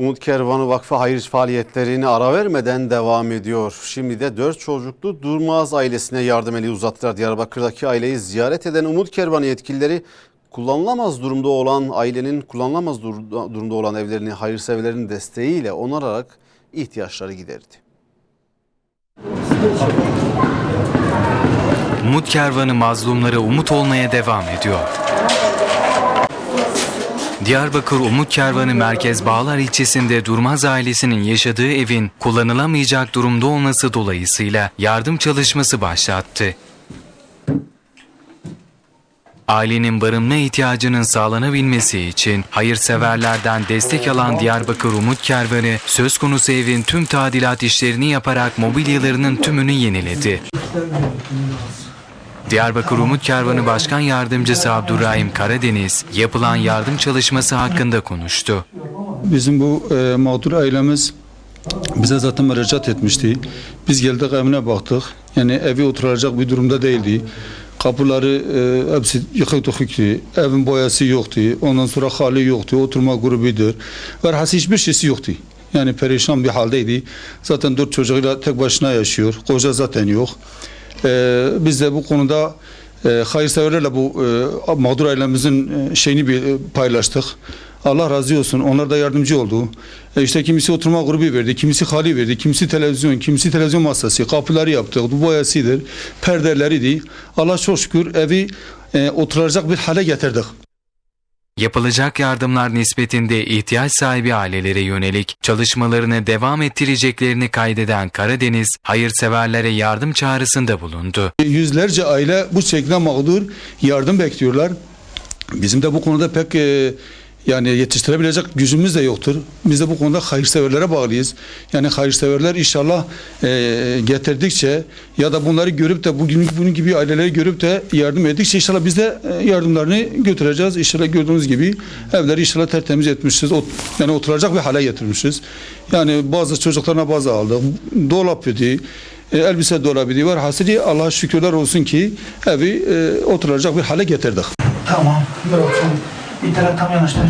Umut Kervanı Vakfı hayır faaliyetlerini ara vermeden devam ediyor. Şimdi de dört çocuklu Durmaz ailesine yardım eli uzattılar. Diyarbakır'daki aileyi ziyaret eden Umut Kervanı yetkilileri kullanılamaz durumda olan ailenin kullanılamaz dur- durumda olan evlerini hayırseverlerin desteğiyle onararak ihtiyaçları giderdi. Umut kervanı mazlumlara umut olmaya devam ediyor. Diyarbakır Umut Kervanı Merkez Bağlar ilçesinde Durmaz ailesinin yaşadığı evin kullanılamayacak durumda olması dolayısıyla yardım çalışması başlattı. Ailenin barınma ihtiyacının sağlanabilmesi için hayırseverlerden destek alan Diyarbakır Umut Kervanı söz konusu evin tüm tadilat işlerini yaparak mobilyalarının tümünü yeniledi. Diyarbakır Umut Kervanı Başkan Yardımcısı Abdurrahim Karadeniz yapılan yardım çalışması hakkında konuştu. Bizim bu e, mağdur ailemiz bize zaten müracaat etmişti. Biz geldik evine baktık. Yani evi oturacak bir durumda değildi. Kapıları e, hepsi yıkık döküktü. Evin boyası yoktu. Ondan sonra hali yoktu. Oturma grubudur. Velhasıl hiçbir şeysi yoktu. Yani perişan bir haldeydi. Zaten dört çocuğuyla tek başına yaşıyor. Koca zaten yok. E, biz de bu konuda e, hayırseverlerle bu e, mağdur ailemizin e, şeyini bir e, paylaştık. Allah razı olsun. Onlar da yardımcı oldu. E işte kimisi oturma grubu verdi, kimisi hali verdi, kimisi televizyon, kimisi televizyon masası, kapıları yaptık, bu boyasıdır, perdeleriydi. Allah çok şükür evi e, oturacak bir hale getirdik. Yapılacak yardımlar nispetinde ihtiyaç sahibi ailelere yönelik çalışmalarını devam ettireceklerini kaydeden Karadeniz, hayırseverlere yardım çağrısında bulundu. Yüzlerce aile bu şekilde mağdur yardım bekliyorlar. Bizim de bu konuda pek e, yani yetiştirebilecek gücümüz de yoktur. Biz de bu konuda hayırseverlere bağlıyız. Yani hayırseverler inşallah e, getirdikçe ya da bunları görüp de bugün bunun gibi aileleri görüp de yardım ettikçe inşallah biz de e, yardımlarını götüreceğiz. İnşallah gördüğünüz gibi evleri inşallah tertemiz etmişiz. Ot- yani oturacak bir hale getirmişiz. Yani bazı çocuklarına bazı aldık. Dolap idi. E, elbise dolabı var. Hasili Allah'a şükürler olsun ki evi e, oturacak bir hale getirdik. Tamam. Yok. Bir taraf tam yanaştır.